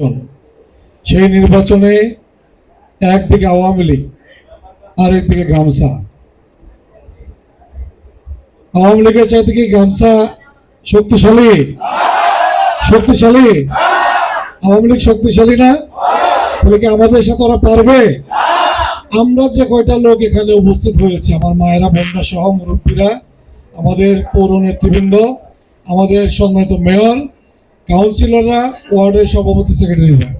নির্বাচন। সেই নির্বাচনে একদিকে আওয়ামী লীগ আর একদিকে গামছা। আওয়ামী লীগের চাইতে কি গামছা শক্তিশালী। শক্তিশালী? আওয়ামী লীগ শক্তিশালী না? তাহলে আমাদের সাথে ওরা পারবে? আমরা যে কয়টা লোক এখানে উপস্থিত হয়েছে, আমার মায়েরা, বোনরা সহ মুরব্বীরা, আমাদের পৌর নেতৃবৃন্দ, আমাদের সম্মানিত মেয়র কাউন্সিলররা ওয়ার্ডের সভাপতি সেক্রেটারিরা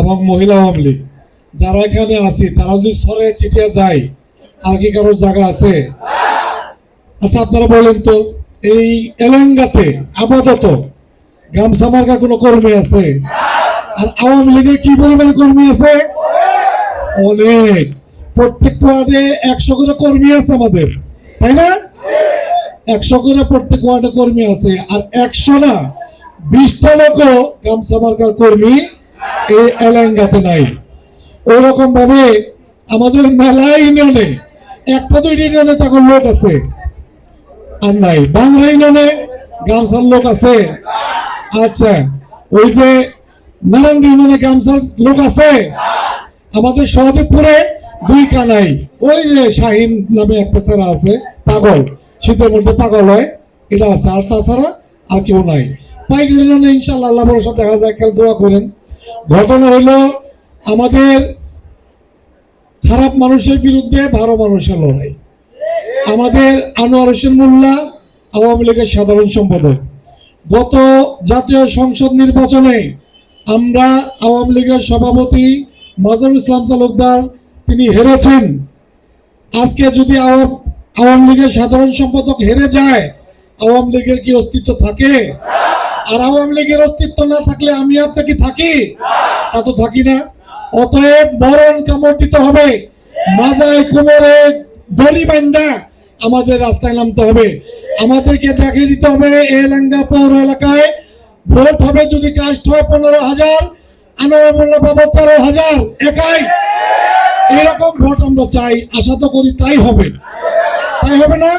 এবং মহিলা আওয়ামী লীগ। যারা এখানে আছি, তারা যদি সরে ছিটিয়ে যায়, আর কি কারোর জায়গা আছে? আচ্ছা আপনারা বলেন তো, এই এলাঙ্গাতে আপাতত গামছা মার্কা কোনো কর্মী আছে? আর আওয়ামী লীগে কি পরিমাণ কর্মী আছে? অনেক। প্রত্যেক ওয়ার্ডে একশো করে কর্মী আছে আমাদের, তাই না? একশো করে প্রত্যেক ওয়ার্ডে কর্মী আছে, আর একশো না কর্মী এই এলাঙ্গাতে নাই। ওরকম ভাবে আমাদের মেলা ইউনিয়নে, একটা দুইটা ইউনিয়নে তখন লোক আছে। আর নাই, বাংলা ইউনিয়নে লোক আছে। আচ্ছা ওই যে নারায়ণ ইউনিয়নে গামছার লোক আছে, আমাদের সহদেবপুরে দুই কানাই, ওই যে শাহিন নামে একটা ছাড়া আছে, পাগল। শীতের মধ্যে পাগল হয়, এটা আছে। আর তাছাড়া আর কেউ নাই। পাইকারি ইউনিয়নে ইনশাল্লাহ আল্লাহ ভরসা দেখা যায়, কাল দোয়া করেন। ঘটনা হইল, আমাদের খারাপ মানুষের বিরুদ্ধে ভালো মানুষের লড়াই। আমাদের আনোয়ার হোসেন মোল্লা, আওয়ামী লীগের সাধারণ সম্পাদক। গত জাতীয় সংসদ নির্বাচনে আমরা আওয়ামী লীগের সভাপতি মাজহারুল ইসলাম তালুকদার, তিনি হেরেছেন। আজকে যদি আওয়ামী লীগের সাধারণ সম্পাদক হেরে যায়, আওয়ামী লীগের কি অস্তিত্ব থাকে? আর আওয়ামী লীগের অস্তিত্ব না থাকলে আমি আপনি কি থাকি? তা তো থাকি না। অতএব মরণ কামড় দিতে হবে। মাজায় কোমরে দড়ি বান্ধা আমাদের রাস্তায় নামতে হবে। আমাদেরকে দেখিয়ে দিতে হবে এলাঙ্গা পৌর এলাকায়। ভোট হবে যদি কাস্ট হয় পনেরো হাজার আনোয়ার তেরো হাজার, একাই। এরকম ভোট আমরা চাই, আশা তো করি তাই হবে। তাই হবে না?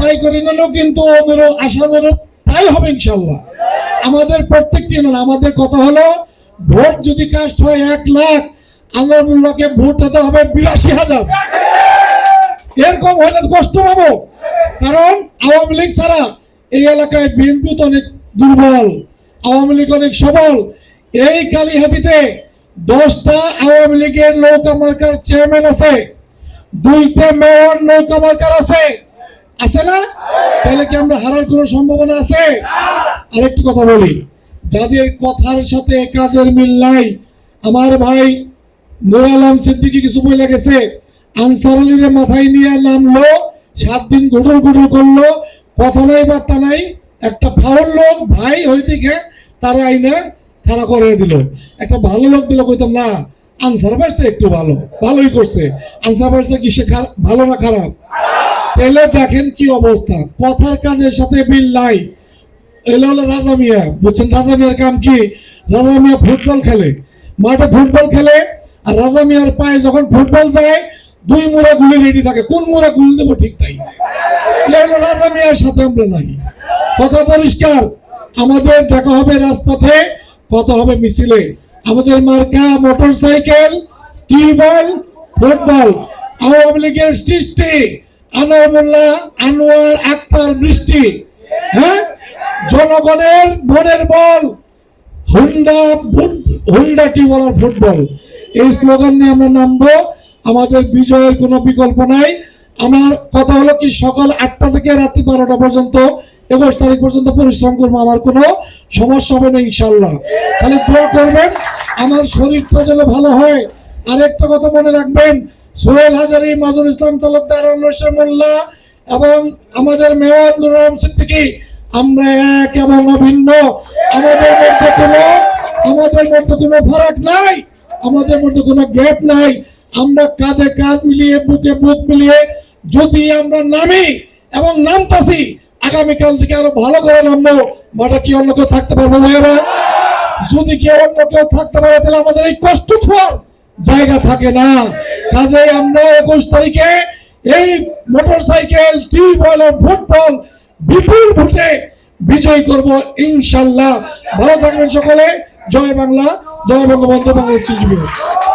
তাই করি না, কিন্তু অনুরূপ আশানুরূপ তাই হবে ইনশাল্লাহ আমাদের প্রত্যেকটি আমাদের কথা হলো, ভোট যদি কাস্ট হয় এক লাখ আল্লাহকে ভোট হতে হবে বিরাশি হাজার। এরকম হলে কষ্ট পাবো। কারণ আওয়ামী লীগ ছাড়া এই এলাকায় বিএনপি তো অনেক দুর্বল, আওয়ামী লীগ অনেক সবল। এই কালীহাতিতে দশটা আওয়ামী লীগের নৌকা মার্কার চেয়ারম্যান আছে, দুইটা মেয়র নৌকা মার্কার আছে। আছে না? তাহলে কি আমরা হারার কোনো সম্ভাবনা আছে? আরেকটি কথা বলি, যাদের কথার সাথে কাজের মিল নাই, আমার ভাই নুর আলম সিদ্দিকি কিছু বলে গেছে আনসার আলীর মাথায় নিয়ে নামলো, সাত দিন ঘুটুর ঘুটুর করল, কথা নাই, বার্তা নাই, একটা ফাউল লোক, ভাই ওই দিকে তারা আইনে খাড়া করে দিল। একটা ভালো লোক দিল কইতাম, না, আনসার পারছে একটু ভালো। ভালোই করছে। আনসার পারছে কি সে ভালো না খারাপ? এলে দেখেন কি অবস্থা। কথার কাজের সাথে মিল নাই। এলে হলো রাজা মিয়া। বুঝছেন, রাজা মিয়ার কাম কি? রাজা মিয়া ফুটবল খেলে। মাঠে ফুটবল খেলে আর রাজা মিয়ার পায়ে যখন ফুটবল যায়, দুই মুড়া গুলি রেডি থাকে। কোন মুড়া গুলি দেবো ঠিক তাই হলো রাজা মিয়ার সাথে আমরা নাই। কথা পরিষ্কার। আমাদের দেখা হবে রাজপথে, কথা হবে মিছিলে। আমাদের মার্কা motorcycle tubewell football. Awami লীগের সৃষ্টি। আনোয়ারুল্লাহ আনোয়ার আক্তার বৃষ্টি হ্যাঁ? জনগণের মনের বল, হুন্ডা হুন্ডা টিউবওয়েল আর ফুটবল এই স্লোগান নিয়ে আমরা নামবো। আমাদের বিজয়ের কোনো বিকল্প নাই। আমার কথা হলো কি, সকাল আটটা থেকে রাত্রি বারোটা পর্যন্ত, একুশ তারিখ পর্যন্ত পরিশ্রম করব আমার কোনো সমস্যা হবে না ইনশাল্লাহ খালি দোয়া করবেন, আমার শরীরটা যেন ভালো হয়। আরেকটা কথা মনে রাখবেন সোহেল হাজারি মাজুল ইসলাম তালুকদার, আনোয়ার মোল্লা এবং আমাদের মেয়র নুর আলম সিদ্দিকী। আমরা এক এবং অভিন্ন। আমাদের মধ্যে কোনো, আমাদের মধ্যে কোনো ফারাক নাই, আমাদের মধ্যে কোনো গ্যাপ নাই। আমরা কাঁধে কাঁধ মিলিয়ে, বুকে বুক মিলিয়ে যদি আমরা নামি এবং নামতাছি, আগামীকাল থেকে আরও ভালো করে নামবো, মাঠে কি অন্য কেউ থাকতে পারব ভাইয়েরা? যদি কেউ অন্য কেউ থাকতে পারে, তাহলে আমাদের এই কষ্ট জায়গা থাকে না। কাজেই আমরা একুশ তারিখে এই মোটর সাইকেল টিউবওয়েল ও ফুটবল বিপুল ভোটে বিজয় করব ইনশাল্লাহ ভালো থাকবেন সকলে জয় বাংলা, জয় বঙ্গবন্ধু বাংলাদেশ।